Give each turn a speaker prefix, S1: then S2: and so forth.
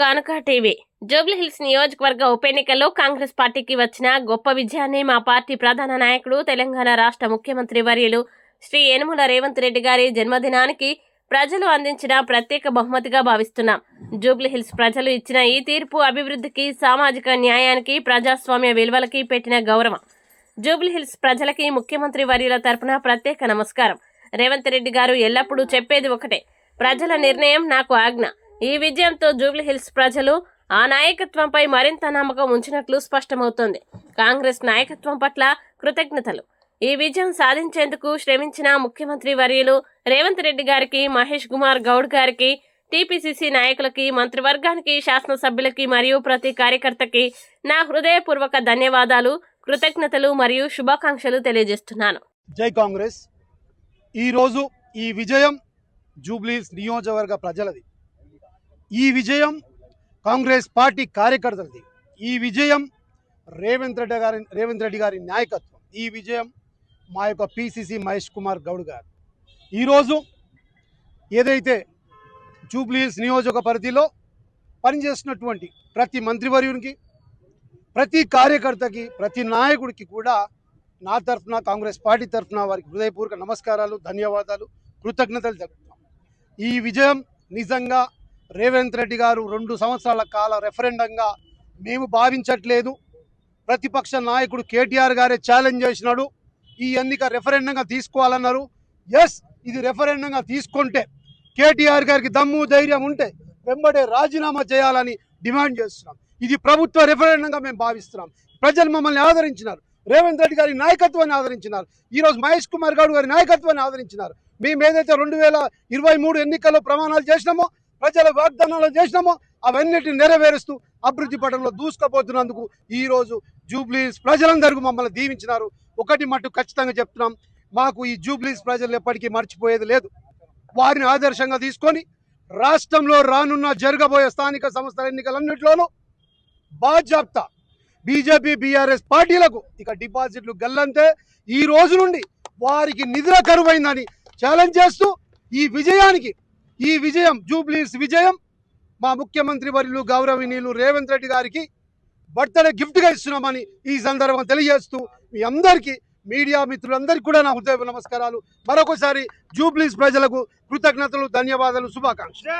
S1: కానుక టీవీ. జూబ్లీహిల్స్ నియోజకవర్గ ఉప ఎన్నికల్లో కాంగ్రెస్ పార్టీకి వచ్చిన గొప్ప విజయాన్ని మా పార్టీ ప్రధాన నాయకుడు తెలంగాణ రాష్ట్ర ముఖ్యమంత్రి వర్యులు శ్రీ యనుమల రేవంత్ రెడ్డి గారి జన్మదినానికి ప్రజలు అందించిన ప్రత్యేక బహుమతిగా భావిస్తున్నాం. జూబ్లీహిల్స్ ప్రజలు ఇచ్చిన ఈ తీర్పు అభివృద్ధికి సామాజిక న్యాయానికి ప్రజాస్వామ్య విలువలకి పెట్టిన గౌరవం. జూబ్లీహిల్స్ ప్రజలకి ముఖ్యమంత్రి వర్యుల తరపున ప్రత్యేక నమస్కారం. రేవంత్ రెడ్డి గారు ఎల్లప్పుడూ చెప్పేది ఒకటే ప్రజల నిర్ణయం నాకు ఆజ్ఞ. ఈ విజయంతో జూబ్లీహిల్స్ ప్రజలు ఆ నాయకత్వంపై మరింత నమ్మకం ఉంచినట్లు స్పష్టమవుతోంది. కాంగ్రెస్ నాయకత్వం పట్ల కృతజ్ఞతలు. ఈ విజయం సాధించేందుకు శ్రమించిన ముఖ్యమంత్రి వర్యులు రేవంత్ రెడ్డి గారికి మహేష్ కుమార్ గౌడ్ గారికి టీపీసీసీ నాయకులకి మంత్రివర్గానికి శాసనసభ్యులకి మరియు ప్రతి కార్యకర్తకి నా హృదయపూర్వక ధన్యవాదాలు కృతజ్ఞతలు మరియు శుభాకాంక్షలు తెలియజేస్తున్నాను.
S2: జై కాంగ్రెస్. ఈరోజు ఈ విజయం జూబ్లీస్ నియోజకవర్గ ప్రజలది. ఈ విజయం కాంగ్రెస్ పార్టీ కార్యకర్తలది. ఈ విజయం రేవంత్ రెడ్డి గారి రేవంత్ రెడ్డి గారి నాయకత్వం. ఈ విజయం మా యొక్క పిసిసి మహేష్ కుమార్ గౌడ్ గారు. ఈరోజు ఏదైతే జూబ్లీస్ నియోజక పరిధిలో పనిచేస్తున్నటువంటి ప్రతి మంత్రివర్యునికి ప్రతి కార్యకర్తకి ప్రతి నాయకుడికి కూడా నా తరఫున కాంగ్రెస్ పార్టీ తరఫున వారికి హృదయపూర్వక నమస్కారాలు ధన్యవాదాలు కృతజ్ఞతలు తెలుపుతున్నాం. ఈ విజయం నిజంగా రేవంత్ రెడ్డి గారు రెండు సంవత్సరాల కాల రెఫరెండంగా మేము భావించట్లేదు. ప్రతిపక్ష నాయకుడు కేటీఆర్ గారే ఛాలెంజ్ చేసినాడు. ఈ ఎన్నిక రెఫరెండంగా తీసుకోవాలన్నారు. ఎస్ ఇది రెఫరెండంగా తీసుకుంటే కేటీఆర్ గారికి దమ్ము ధైర్యం ఉంటే వెంబడే రాజీనామా చేయాలని డిమాండ్ చేస్తున్నాం. ఇది ప్రభుత్వ రెఫరెండంగా మేము భావిస్తున్నాం. ప్రజలు మమ్మల్ని ఆదరించినారు. రేవంత్ రెడ్డి గారి నాయకత్వాన్ని ఆదరించినారు. ఈరోజు మహేష్ కుమార్ గౌడ్ గారి నాయకత్వాన్ని ఆదరించినారు. మేము ఏదైతే రెండు వేల ఇరవై మూడు ఎన్నికల్లో ప్రమాణాలు చేసినామో ప్రజల వాగ్దానాలు చేసినామో అవన్నిటిని నెరవేరుస్తూ అభివృద్ధి పటంలో దూసుకుపోతున్నందుకు ఈరోజు జూబ్లీస్ ప్రజలందరూ మమ్మల్ని దీవించినారు. ఒకటి మట్టు ఖచ్చితంగా చెప్తున్నాం. మాకు ఈ జూబ్లీస్ ప్రజలు ఎప్పటికీ మర్చిపోయేది లేదు. వారిని ఆదర్శంగా తీసుకొని రాష్ట్రంలో రానున్న జరగబోయే స్థానిక సంస్థల ఎన్నికలన్నింటిలోనూ బాధ్యత బీజేపీ బీఆర్ఎస్ పార్టీలకు ఇక డిపాజిట్లు గల్లంతే. ఈ రోజు నుండి వారికి నిధుల కరువైందని ఛాలెంజ్ చేస్తూ ఈ విజయానికి ఈ విజయం జూబ్లీస్ విజయం. మా ముఖ్యమంత్రి వర్యులు గౌరవనీయులు రేవంత్ రెడ్డి గారికి బర్త్డే గిఫ్ట్గా ఇస్తున్నామని ఈ సందర్భం తెలియజేస్తూ మీ అందరికీ మీడియా మిత్రులందరికీ కూడా నా హృదయ నమస్కారాలు. మరొకసారి జూబ్లీస్ ప్రజలకు కృతజ్ఞతలు ధన్యవాదాలు శుభాకాంక్షలు.